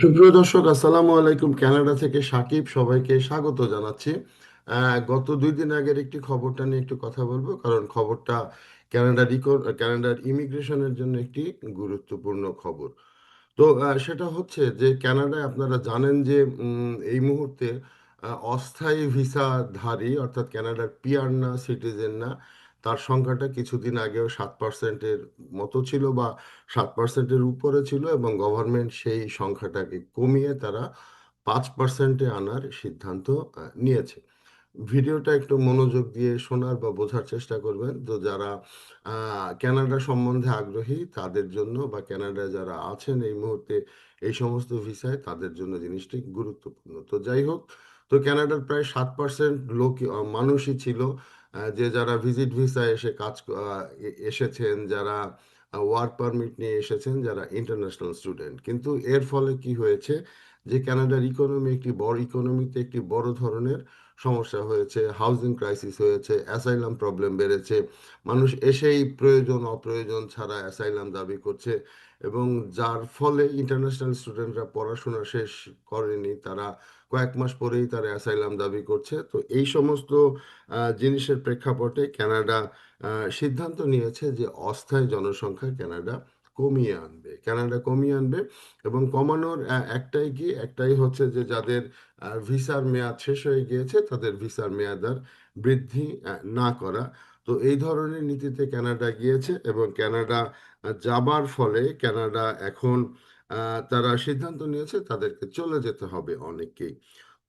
সুপ্রিয় দর্শক, আসসালামু আলাইকুম। কানাডা থেকে সাকিব সবাইকে স্বাগত জানাচ্ছি। গত দুই দিন আগের একটি খবরটা নিয়ে একটু কথা বলব, কারণ খবরটা কানাডার ইকো কানাডার ইমিগ্রেশনের জন্য একটি গুরুত্বপূর্ণ খবর। তো সেটা হচ্ছে যে ক্যানাডায় আপনারা জানেন যে এই মুহূর্তে অস্থায়ী ভিসাধারী, অর্থাৎ কানাডার পিয়ার না, সিটিজেন না তার সংখ্যাটা কিছুদিন আগেও সাত পার্সেন্টের মতো ছিল বা সাত পার্সেন্টের উপরে ছিল এবং গভর্নমেন্ট সেই সংখ্যাটাকে কমিয়ে তারা পাঁচ পার্সেন্টে আনার সিদ্ধান্ত নিয়েছে। ভিডিওটা একটু মনোযোগ দিয়ে শোনার বা বোঝার চেষ্টা করবেন। তো যারা কানাডা সম্বন্ধে আগ্রহী, তাদের জন্য বা কানাডায় যারা আছেন এই মুহূর্তে এই সমস্ত ভিসায়, তাদের জন্য জিনিসটি গুরুত্বপূর্ণ। তো যাই হোক, তো কানাডার প্রায় সাত পার্সেন্ট লোক মানুষই ছিল। যে যারা ভিজিট ভিসায় এসে কাজ এসেছেন, যারা ওয়ার্ক পারমিট নিয়ে এসেছেন, যারা ইন্টারন্যাশনাল স্টুডেন্ট কিন্তু এর ফলে কি হয়েছে? যে ক্যানাডার ইকোনমি একটি বড় ইকোনমিতে একটি বড় ধরনের সমস্যা হয়েছে হাউজিং ক্রাইসিস হয়েছে অ্যাসাইলাম প্রবলেম বেড়েছে। মানুষ এসেই প্রয়োজন, অপ্রয়োজন ছাড়া অ্যাসাইলাম দাবি করছে এবং যার ফলে ইন্টারন্যাশনাল স্টুডেন্টরা পড়াশোনা শেষ করেনি, তারা কয়েক মাস পরেই তারা অ্যাসাইলাম দাবি করছে। তো এই সমস্ত জিনিসের প্রেক্ষাপটে ক্যানাডা সিদ্ধান্ত নিয়েছে যে অস্থায়ী জনসংখ্যা কানাডা কমিয়ে আনবে। কানাডা কমিয়ে আনবে এবং কমানোর একটাই কি? একটাই হচ্ছে যে যাদের ভিসার মেয়াদ শেষ হয়ে গিয়েছে, তাদের ভিসার মেয়াদ আর বৃদ্ধি না করা। তো এই ধরনের নীতিতে কানাডা গিয়েছে এবং কানাডা যাবার ফলে কানাডা এখন তারা সিদ্ধান্ত নিয়েছে তাদেরকে চলে যেতে হবে অনেককেই।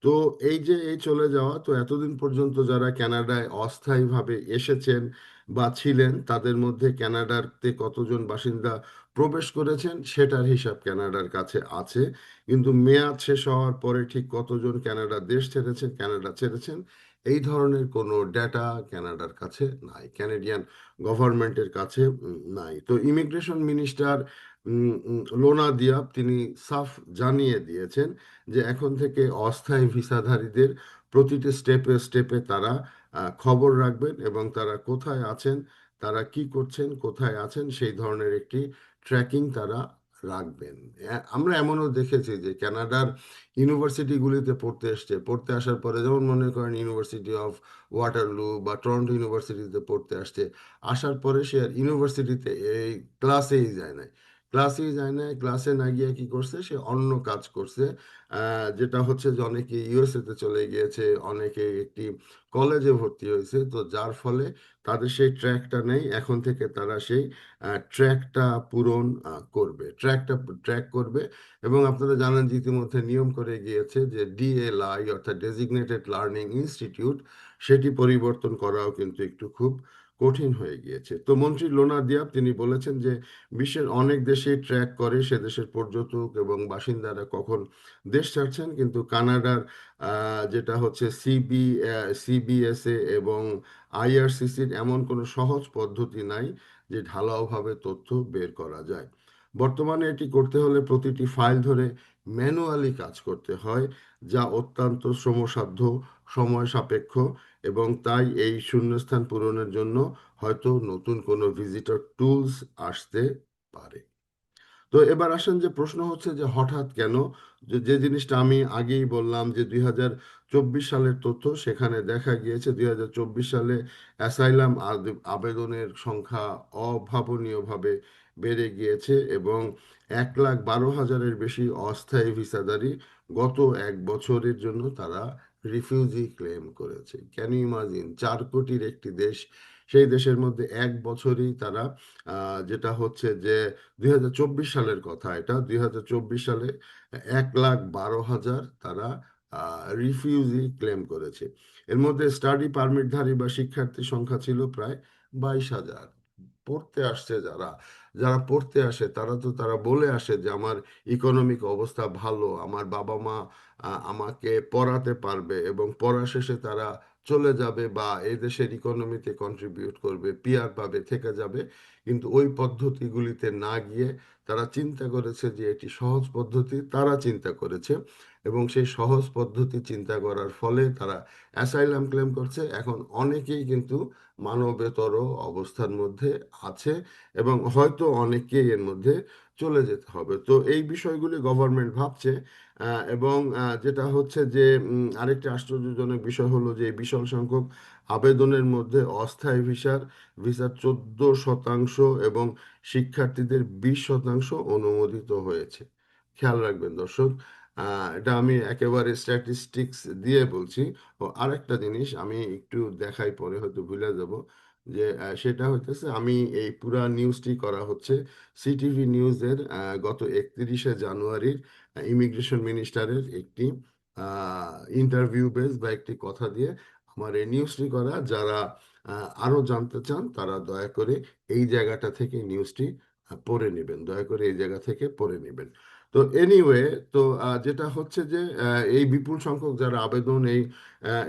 তো এই যে এই চলে যাওয়া, তো এতদিন পর্যন্ত যারা কানাডায় অস্থায়ীভাবে এসেছেন বা ছিলেন, তাদের মধ্যে কানাডারতে কতজন বাসিন্দা প্রবেশ করেছেন সেটার হিসাব ক্যানাডার কাছে আছে। কিন্তু মেয়াদ শেষ হওয়ার পরে ঠিক কতজন কানাডা দেশ ছেড়েছেন, কানাডা ছেড়েছেন, এই ধরনের কোনো ডেটা ক্যানাডার কাছে নাই। ক্যানাডিয়ান গভর্নমেন্টের কাছে নাই। তো ইমিগ্রেশন মিনিস্টার লোনা দিয়াব, তিনি সাফ জানিয়ে দিয়েছেন যে এখন থেকে অস্থায়ী ভিসাধারীদের প্রতিটি স্টেপে স্টেপে তারা খবর রাখবেন এবং তারা কোথায় আছেন, তারা কি করছেন, কোথায় আছেন, সেই ধরনের একটি ট্র্যাকিং তারা রাখবেন। আমরা এমনও দেখেছি যে কানাডার ইউনিভার্সিটিগুলিতে পড়তে এসছে, পড়তে আসার পরে যেমন মনে করেন ইউনিভার্সিটি অফ ওয়াটারলু বা টরন্টো ইউনিভার্সিটিতে পড়তে আসছে, আসার পরে সে আর ইউনিভার্সিটিতে এই ক্লাসেই যায় না ক্লাসেই যায় না, ক্লাসে না গিয়ে কি করছে? সে অন্য কাজ করছে। যেটা হচ্ছে যে অনেকে ইউএসএ তে চলে গিয়েছে, অনেকে একটি কলেজে ভর্তি হয়েছে। তো যার ফলে তাদের সেই ট্র্যাকটা নেই। এখন থেকে তারা সেই ট্র্যাকটা পূরণ করবে। ট্র্যাকটা ট্র্যাক করবে এবং আপনারা জানেন যে ইতিমধ্যে নিয়ম করে গিয়েছে যে ডিএলআই অর্থাৎ ডেজিগনেটেড লার্নিং ইনস্টিটিউট সেটি পরিবর্তন করাও কিন্তু একটু খুব কঠিন হয়ে গিয়েছে। তো মন্ত্রী লোনা দিয়াব তিনি বলেছেন যে, বিশ্বের অনেক দেশেই ট্র্যাক করে সে দেশের পর্যটক এবং বাসিন্দারা কখন দেশ ছাড়ছেন। কিন্তু কানাডার যেটা হচ্ছে সিবি সিবিএসএ এবং আইআরসিসির এমন কোনো সহজ পদ্ধতি নাই যে ঢালাওভাবে তথ্য বের করা যায়। বর্তমানে এটি করতে হলে প্রতিটি ফাইল ধরে ম্যানুয়ালি কাজ করতে হয়, যা অত্যন্ত শ্রমসাধ্য, সময় সাপেক্ষ এবং তাই এই শূন্যস্থান পূরণের জন্য হয়তো নতুন কোনো ভিজিটর টুলস আসতে পারে। তো এবার আসেন যে প্রশ্ন হচ্ছে যে হঠাৎ কেন? যে জিনিসটা আমি আগেই বললাম যে দুই হাজার চব্বিশ সালের তথ্য, সেখানে দেখা গিয়েছে দুই হাজার চব্বিশ সালে অ্যাসাইলাম আবেদনের সংখ্যা অভাবনীয়ভাবে বেড়ে গিয়েছে এবং এক লাখ বারো হাজারের বেশি অস্থায়ী ভিসাধারী গত এক বছরের জন্য তারা রিফিউজি ক্লেম করেছে। ক্যান ইমাজিন চার কোটির একটি দেশ, সেই দেশের মধ্যে এক বছরই তারা যেটা হচ্ছে যে দুই হাজার চব্বিশ সালের কথা এটা, দুই হাজার চব্বিশ সালে এক লাখ বারো হাজার তারা রিফিউজি ক্লেম করেছে। এর মধ্যে স্টাডি পারমিটধারী বা শিক্ষার্থীর সংখ্যা ছিল প্রায় বাইশ হাজার। পড়তে আসছে যারা যারা পড়তে আসে, তারা তো, তারা বলে আসে যে, আমার ইকোনমিক অবস্থা ভালো, আমার বাবা মা আমাকে পড়াতে পারবে এবং পড়া শেষে তারা চলে যাবে বা এই দেশের ইকোনমিতে কন্ট্রিবিউট করবে পিয়ার পাবে, থেকে যাবে। কিন্তু ওই পদ্ধতিগুলিতে না গিয়ে তারা চিন্তা করেছে যে, এটি সহজ পদ্ধতি, তারা চিন্তা করেছে এবং সেই সহজ পদ্ধতি চিন্তা করার ফলে তারা অ্যাসাইলাম ক্লেম করছে। এখন অনেকেই কিন্তু মানবেতর অবস্থার মধ্যে আছে এবং হয়তো অনেককেই এর মধ্যে চলে যেতে হবে। তো এই বিষয়গুলি গভর্নমেন্ট ভাবছে এবং যেটা হচ্ছে যে আরেকটি আশ্চর্যজনক বিষয় হলো যে, বিশাল সংখ্যক আবেদনের মধ্যে অস্থায়ী ভিসার ভিসার চোদ্দ শতাংশ এবং শিক্ষার্থীদের বিশ শতাংশ অনুমোদিত হয়েছে। খেয়াল রাখবেন দর্শক এটা আমি একেবারে স্ট্যাটিস্টিক্স দিয়ে বলছি। ও আরেকটা জিনিস আমি একটু দেখাই পরে হয়তো ভুলে যাব যে সেটা হইতেছে আমি এই পুরা নিউজটি করা হচ্ছে সিটিভি নিউজের গত একত্রিশে জানুয়ারির ইমিগ্রেশন মিনিস্টারের একটি ইন্টারভিউ বেস বা একটি কথা দিয়ে আমার এই নিউজটি করা। যারা আহ, আরও জানতে চান তারা দয়া করে এই জায়গাটা থেকে নিউজটি পড়ে নেবেন। দয়া করে এই জায়গা থেকে পড়ে নেবেন। তো এনিওয়ে তো যেটা হচ্ছে যে এই বিপুল সংখ্যক যারা আবেদন, এই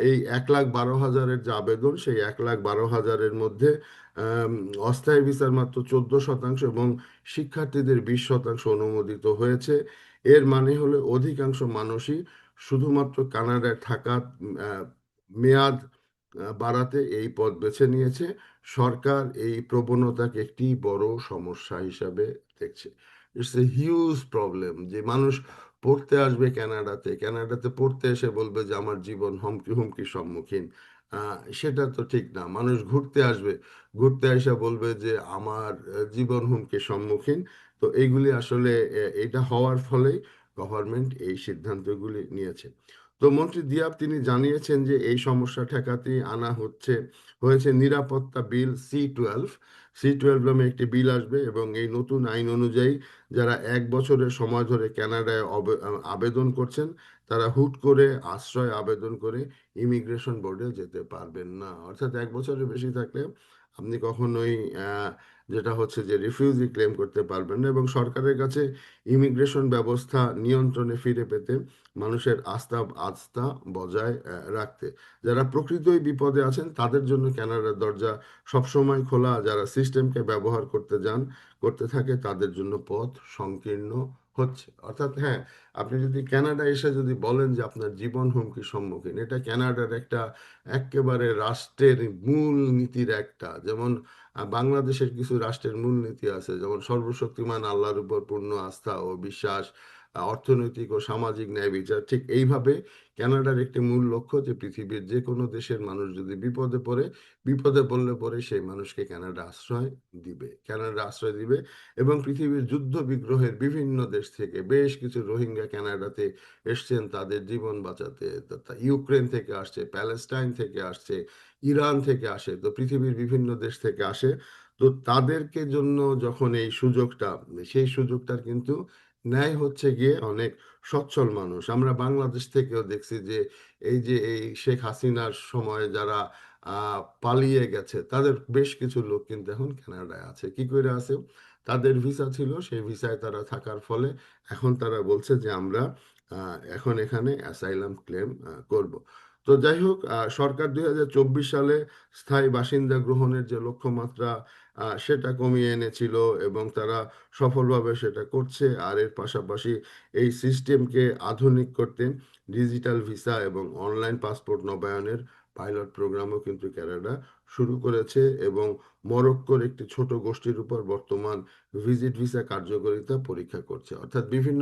এই এক লাখ বারো হাজারের যে আবেদন, সেই এক লাখ বারো হাজারের মধ্যে অস্থায়ী ভিসার মাত্র চোদ্দ শতাংশ এবং শিক্ষার্থীদের বিশ শতাংশ অনুমোদিত হয়েছে। এর মানে হলো অধিকাংশ মানুষই শুধুমাত্র কানাডায় থাকা মেয়াদ বাড়াতে এই পথ বেছে নিয়েছে। সরকার এই প্রবণতাকে একটি বড় সমস্যা হিসাবে দেখছে। ইটস এ হিউজ প্রবলেম যে মানুষ পড়তে আসবে ক্যানাডাতে ক্যানাডাতে পড়তে এসে বলবে যে, আমার জীবন হুমকি হুমকির সম্মুখীন। সেটা তো ঠিক না। মানুষ ঘুরতে আসবে, ঘুরতে এসে বলবে যে, আমার জীবন হুমকির সম্মুখীন। তো এইগুলি আসলে এটা হওয়ার ফলেই গভর্নমেন্ট এই সিদ্ধান্তগুলি নিয়েছে। তো মন্ত্রী দিয়াব তিনি জানিয়েছেন যে এই সমস্যা ঠেকাতে আনা হচ্ছে, হয়েছে নিরাপত্তা bill C twelve. C twelve নামে একটি বিল আসবে এবং এই নতুন আইন অনুযায়ী যারা এক বছরের সময় ধরে ক্যানাডায় আবেদন করছেন, তারা হুট করে আশ্রয় আবেদন করে ইমিগ্রেশন বোর্ডে যেতে পারবেন না। অর্থাৎ এক বছরের বেশি থাকলে আপনি কখনোই যেটা হচ্ছে যে রিফিউজি ক্লেম করতে পারবেন না এবং সরকারের কাছে ইমিগ্রেশন ব্যবস্থা নিয়ন্ত্রণে ফিরে পেতে মানুষের আস্থা আস্থা বজায় রাখতে। যারা প্রকৃতই বিপদে আছেন, তাদের জন্য কানাডার দরজা সবসময় খোলা। যারা সিস্টেমকে ব্যবহার করতে যান, করতে থাকে, তাদের জন্য পথ সংকীর্ণ হচ্ছে। অর্থাৎ হ্যাঁ আপনি যদি কানাডা এসে যদি বলেন যে আপনার জীবন হুমকির সম্মুখীন, এটা কানাডার একটা একেবারে রাষ্ট্রের মূল নীতির একটা। যেমন আহ, বাংলাদেশের কিছু রাষ্ট্রের মূলনীতি আছে যেমন সর্বশক্তিমান আল্লাহর উপর পূর্ণ আস্থা ও বিশ্বাস অর্থনৈতিক ও সামাজিক ন্যায় বিচার, ঠিক এইভাবে ক্যানাডার একটি মূল লক্ষ্য যে পৃথিবীর যে কোনো দেশের মানুষ যদি বিপদে পড়ে, বিপদে পড়লে পরে সেই মানুষকে কানাডা আশ্রয় দিবে, কানাডা আশ্রয় দিবে এবং পৃথিবীর যুদ্ধ বিগ্রহের বিভিন্ন দেশ থেকে বেশ কিছু রোহিঙ্গা ক্যানাডাতে এসছেন, তাদের জীবন বাঁচাতে ইউক্রেন থেকে আসছে, প্যালেস্টাইন থেকে আসছে, ইরান থেকে আসে, তো পৃথিবীর বিভিন্ন দেশ থেকে আসে, তো তাদেরকে জন্য যখন এই সুযোগটা, সেই সুযোগটার কিন্তু ন্যায় হচ্ছে গিয়ে অনেক সচ্ছল মানুষ। আমরা বাংলাদেশ থেকেও দেখছি যে, এই যে, এই শেখ হাসিনার সময় যারা পালিয়ে গেছে, তাদের বেশ কিছু লোক কিন্তু এখন কানাডায় আছে। কি করে আছে? তাদের ভিসা ছিল, সেই ভিসায় তারা থাকার ফলে এখন তারা বলছে যে, আমরা এখন এখানে অ্যাসাইলাম ক্লেম করব। তো যাই হোক সরকার দুই হাজার চব্বিশ সালে স্থায়ী বাসিন্দা গ্রহণের যে লক্ষ্যমাত্রা সেটা কমিয়ে এনেছিল এবং তারা সফলভাবে সেটা করছে। আর এর পাশাপাশি এই সিস্টেমকে আধুনিক করতে ডিজিটাল ভিসা এবং অনলাইন পাসপোর্ট নবায়নের পাইলট প্রোগ্রামও কিন্তু কানাডা শুরু করেছে এবং মরক্কোর একটি ছোট গোষ্ঠীর উপর বর্তমান ভিজিট ভিসা কার্যকারিতা পরীক্ষা করছে। অর্থাৎ বিভিন্ন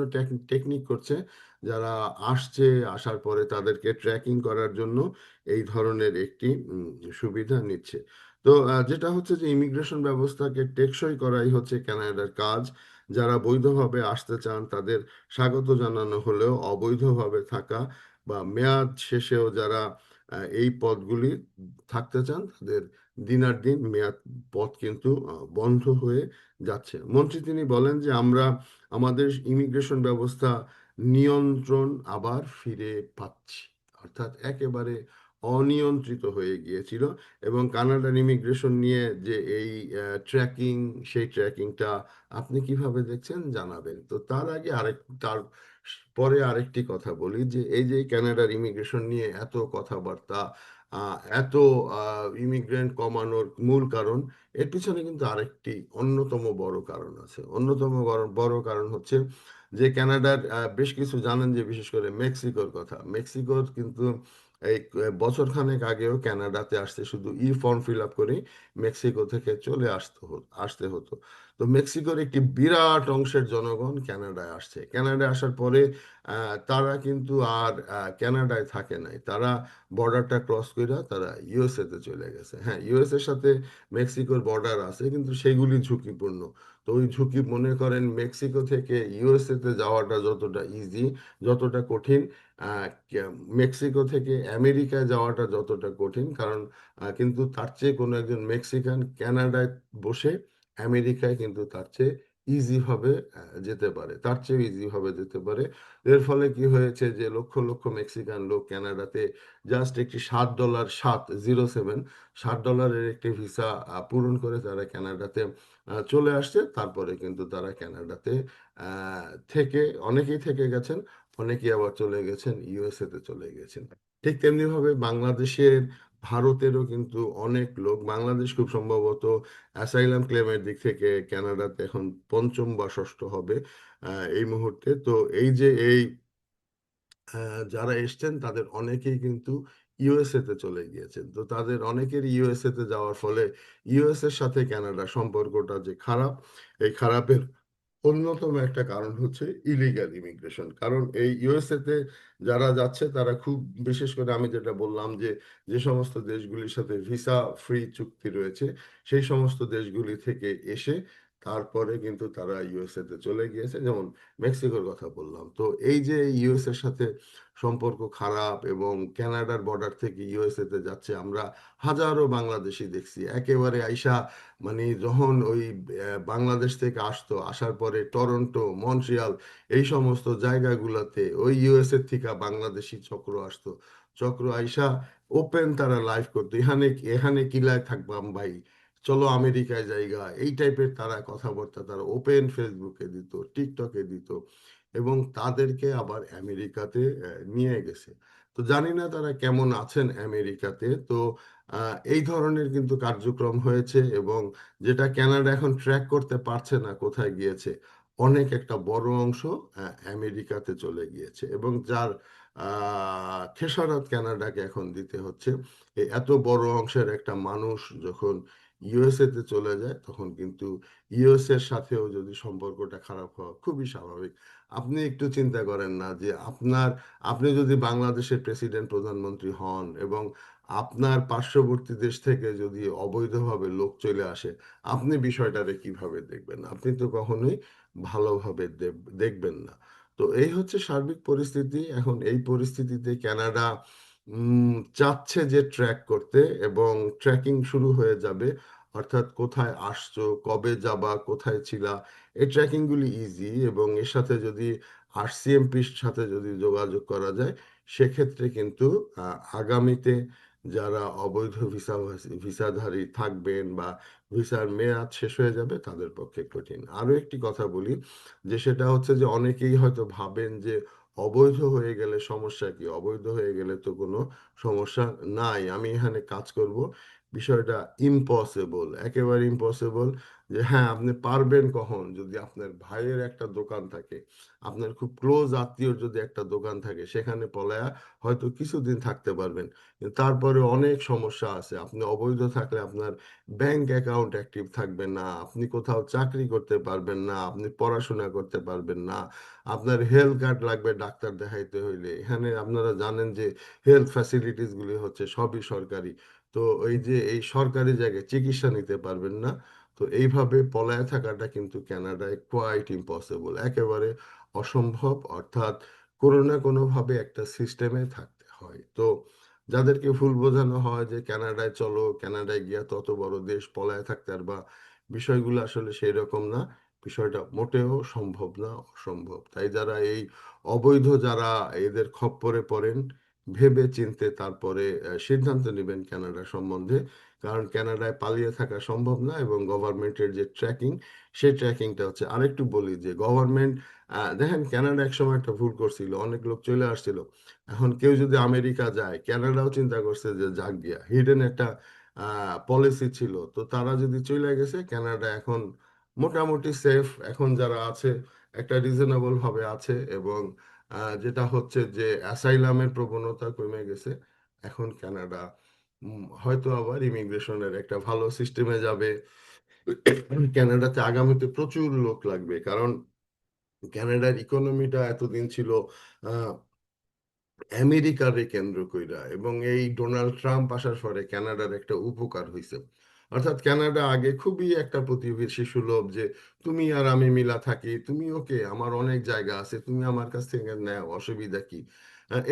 টেকনিক করছে যারা আসছে, আসার পরে তাদেরকে ট্র্যাকিং করার জন্য এই ধরনের একটি সুবিধা নিচ্ছে। তো যেটা হচ্ছে যে ইমিগ্রেশন ব্যবস্থাকে টেকসই করাই হচ্ছে ক্যানাডার কাজ। যারা বৈধভাবে আসতে চান, তাদের স্বাগত জানানো হলেও অবৈধভাবে থাকা বা মেয়াদ শেষেও যারা এই পদগুলি থাকতে চান, তাদের দিনার দিন মেয়াদ পথ কিন্তু বন্ধ হয়ে যাচ্ছে। মন্ত্রী তিনি বলেন যে আমরা আমাদের ইমিগ্রেশন ব্যবস্থা নিয়ন্ত্রণ আবার ফিরে পাচ্ছি। অর্থাৎ একেবারে অনিয়ন্ত্রিত হয়ে গিয়েছিল এবং কানাডার ইমিগ্রেশন নিয়ে যে এই ট্র্যাকিং সেই ট্র্যাকিংটা আপনি কীভাবে দেখছেন জানাবেন। তো তার আগে আরেক, তার পরে আরেকটি কথা বলি যে এই যে কানাডার ইমিগ্রেশন নিয়ে এত কথাবার্তা এত ইমিগ্রেন্ট কমানোর মূল কারণ, এর পিছনে কিন্তু আরেকটি অন্যতম বড় কারণ আছে। অন্যতম বড় কারণ হচ্ছে যে কানাডার বেশ কিছু জানেন যে বিশেষ করে মেক্সিকোর কথা। মেক্সিকোর কিন্তু এই বছরখানেক আগেও ক্যানাডাতে আসতে শুধু ই ফর্ম ফিল আপ করে মেক্সিকো থেকে চলে আসতে হতো আসতে হতো। তো মেক্সিকোর একটি বিরাট অংশের জনগণ কানাডায় আসছে। কানাডায় আসার পরে তারা কিন্তু আর ক্যানাডায় থাকে নাই। তারা বর্ডারটা ক্রস করে তারা ইউএসএতে চলে গেছে। হ্যাঁ ইউএস এর সাথে মেক্সিকোর বর্ডার আছে, কিন্তু সেগুলি ঝুঁকিপূর্ণ। তো ওই ঝুঁকি মনে করেন মেক্সিকো থেকে ইউএসএতে যাওয়াটা যতটা ইজি যতটা কঠিন মেক্সিকো থেকে আমেরিকায় যাওয়াটা যতটা কঠিন, কারণ কিন্তু তার চেয়ে কোনো একজন মেক্সিকান ক্যানাডায় বসে আমেরিকায় কিন্তু তার চেয়ে ইজি ভাবে যেতে পারে। তার চেয়ে ইজি ভাবে যেতে পারে। এর ফলে কি হয়েছে যে লক্ষ লক্ষ মেক্সিকান লোক কানাডাতে জাস্ট একটি সাত ডলার সাত জিরো সেভেন ষাট ডলারের একটি ভিসা পূরণ করে তারা কানাডাতে আহ, চলে আসছে। তারপরে কিন্তু তারা কানাডাতে আহ, থেকে অনেকেই থেকে গেছেন অনেকেই আবার চলে গেছেন ইউএসএতে চলে গেছেন। ঠিক তেমনিভাবে বাংলাদেশের ভারতেরও কিন্তু অনেক লোক, বাংলাদেশ খুব সম্ভবত অ্যাসাইলাম ক্লেমের দিক থেকে কানাডাতে এখন পঞ্চম বা ষষ্ঠ হবে এই মুহূর্তে। তো এই যে এই যারা এসছেন তাদের অনেকেই কিন্তু ইউএসএ তে চলে গিয়েছেন। তো তাদের অনেকের ইউএসএ তে যাওয়ার ফলে ইউএস এর সাথে কানাডার সম্পর্কটা যে খারাপ, এই খারাপের অন্যতম একটা কারণ হচ্ছে ইলিগাল ইমিগ্রেশন কারণ এই ইউএসএতে যারা যাচ্ছে, তারা খুব, বিশেষ করে আমি যেটা বললাম যে যে সমস্ত দেশগুলির সাথে ভিসা ফ্রি চুক্তি রয়েছে, সেই সমস্ত দেশগুলি থেকে এসে তারপরে কিন্তু তারা ইউএসএ তে চলে গিয়েছে। যেমন মেক্সিকোর কথা বললাম। তো এই যে ইউএস এর সাথে সম্পর্ক খারাপ এবং কানাডার বর্ডার থেকে ইউএসএ তে যাচ্ছে, আমরা হাজারো বাংলাদেশি দেখছি। একেবারে আইসা মানে যখন ওই বাংলাদেশ থেকে আসতো, আসার পরে টরন্টো, মন্ট্রিয়াল এই সমস্ত জায়গাগুলোতে ওই ইউএসএ থেকে বাংলাদেশি চক্র আসতো। চক্র আইসা ওপেন তারা লাইভ করতো। এখানে এখানে কিলায় থাকবাম ভাই। চলো আমেরিকায় জায়গা, এই টাইপের তারা কথাবার্তা তারা ওপেন ফেসবুকে দিত টিকটকে দিত এবং তাদেরকে আবার আমেরিকাতে নিয়ে গেছে। তো জানি না তারা কেমন আছেন আমেরিকাতে। তো এই ধরনের কিন্তু কার্যক্রম হয়েছে এবং যেটা ক্যানাডা এখন ট্র্যাক করতে পারছে না কোথায় গিয়েছে, অনেক একটা বড় অংশ আমেরিকাতে চলে গিয়েছে এবং যার খেসারত ক্যানাডাকে এখন দিতে হচ্ছে। এত বড় অংশের একটা মানুষ যখন ইউএসএ তে চলে যায়, তখন কিন্তু ইউএস এর সাথেও যদি সম্পর্কটা খারাপ হওয়া খুবই স্বাভাবিক। আপনি একটু চিন্তা করেন না যে আপনার, আপনি যদি বাংলাদেশের প্রেসিডেন্ট, প্রধানমন্ত্রী হন এবং আপনার পার্শ্ববর্তী দেশ থেকে যদি অবৈধভাবে লোক চলে আসে, আপনি বিষয়টারে কীভাবে দেখবেন? আপনি তো কখনোই ভালোভাবে দেখবেন না। তো এই হচ্ছে সার্বিক পরিস্থিতি। এখন এই পরিস্থিতিতে কানাডা চাচ্ছে যে ট্র্যাক করতে এবং ট্র্যাকিং শুরু হয়ে যাবে। অর্থাৎ কোথায় আসছো, কবে যাবা, কোথায় ছিলা, এই ট্র্যাকিং গুলি ইজি এবং এর সাথে যদি আরসিএমপির সাথে যদি যোগাযোগ করা যায়, সেক্ষেত্রে কিন্তু আগামীতে যারা অবৈধ ভিসা ভিসাধারী থাকবেন বা ভিসার মেয়াদ শেষ হয়ে যাবে, তাদের পক্ষে কঠিন। আরও একটি কথা বলি, যে সেটা হচ্ছে যে অনেকেই হয়তো ভাবেন যে অবৈধ হয়ে গেলে সমস্যা কি? অবৈধ হয়ে গেলে তো কোনো সমস্যা নাই, আমি এখানে কাজ করব। বিষয়টা ইম্পসিবল একেবারে ইম্পসিবল যে হ্যাঁ আপনি পারবেন কখন? যদি আপনার ভাইয়ের একটা দোকান থাকে, আপনার খুব ক্লোজ আত্মীয়র যদি একটা দোকান থাকে, সেখানে পলায়া হয়তো কিছুদিন থাকতে পারবেন। তারপরে অনেক সমস্যা আছে। আপনি অবৈধ থাকলে আপনার ব্যাংক অ্যাকাউন্ট অ্যাক্টিভ থাকবে না, আপনি কোথাও চাকরি করতে পারবেন না, আপনি পড়াশোনা করতে পারবেন না, আপনার হেলথ কার্ড লাগবে ডাক্তার দেখাইতে হইলে। এখানে আপনারা জানেন যে হেলথ ফ্যাসিলিটিসগুলি হচ্ছে সবই সরকারি। তো এই যে এই সরকারি জায়গায় চিকিৎসা নিতে পারবেন না, তো এইভাবে পলায় থাকাটা কিন্তু কানাডায় কোয়াইট ইম্পসিবল একেবারে অসম্ভব, অর্থাৎ কোনো না কোনোভাবে একটা সিস্টেমে থাকতে হয়। তো যাদেরকে ভুল বোঝানো হয় যে কানাডায় চলো কানাডায় গিয়া তত বড় দেশ পলায় থাকতে আর বা বিষয়গুলো আসলে সেই রকম না, বিষয়টা মোটেও সম্ভব না, অসম্ভব। তাই যারা এই অবৈধ যারা এদের খপ্পরে পড়েন ভেবে চিন্তে তারপরে সিদ্ধান্ত নেবেন কানাডা সম্বন্ধে। কারণ কানাডায় পালিয়ে থাকা সম্ভব না এবং গভর্নমেন্টের যে ট্র্যাকিং, সেই ট্র্যাকিংটা হচ্ছে আরেকটু বলি যে গভর্নমেন্ট দেখেন কানাডা একসময় একটা ভুল করছিল, অনেক লোক চলে আসছিল। এখন কেউ যদি আমেরিকা যায় কানাডাও চিন্তা করছে যে যাক গিয়া, হিডেন একটা পলিসি ছিল। তো তারা যদি চলে গেছে কানাডা এখন মোটামুটি সেফ। এখন যারা আছে, একটা রিজনেবল ভাবে আছে এবং যেটা হচ্ছে যে অ্যাসাইলামের প্রবণতা কমে গেছে। এখন কানাডা হয়তো আবার ইমিগ্রেশনের একটা ভালো সিস্টেমে যাবে। কানাডাতে আগামীতে প্রচুর লোক লাগবে, কারণ কানাডার ইকোনমিটা এতদিন ছিল আমেরিকারে কেন্দ্র কইরা এবং এই ডোনাল্ড ট্রাম্প আসার পরে কানাডার একটা উপকার হয়েছে অর্থাৎ কানাডা আগে খুবই একটা প্রতিবেশী সুলভ যে, তুমি আর আমি মিলা থাকি, তুমি ওকে, আমার অনেক জায়গা আছে, তুমি আমার কাছ থেকে নেও, অসুবিধা কি?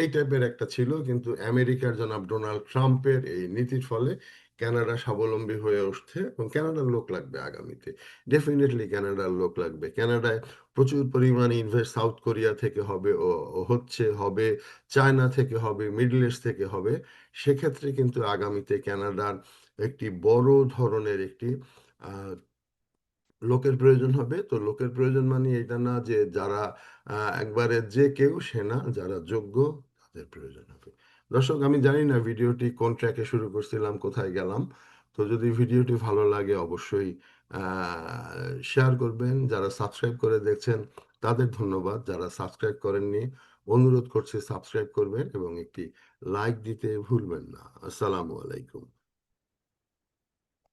এই টাইপের একটা ছিল, কিন্তু আমেরিকার জনাব ডোনাল্ড ট্রাম্পের এই নীতির ফলে কানাডা স্বাবলম্বী হয়ে উঠছে এবং কানাডার লোক লাগবে আগামীতে। ডেফিনেটলি কানাডার লোক লাগবে। কানাডায় প্রচুর পরিমাণে ইনভেস্ট সাউথ কোরিয়া থেকে হবে ও হচ্ছে, হবে চায়না থেকে হবে মিডল ইস্ট থেকে হবে। সেক্ষেত্রে কিন্তু আগামীতে কানাডার একটি বড় ধরনের একটি লোকের প্রয়োজন হবে। তো লোকের প্রয়োজন মানে এটা না যে যারা একবারে যে কেউ, সে না, যারা যোগ্য, তাদের প্রয়োজন হবে। দর্শক, আমি জানি না ভিডিওটি কোন ট্র্যাকে শুরু করছিলাম, কোথায় গেলাম। তো যদি ভিডিওটি ভালো লাগে অবশ্যই শেয়ার করবেন। যারা সাবস্ক্রাইব করে দেখছেন, তাদের ধন্যবাদ। যারা সাবস্ক্রাইব করেননি, অনুরোধ করছি সাবস্ক্রাইব করবেন এবং একটি লাইক দিতে ভুলবেন না। আসসালামু আলাইকুম।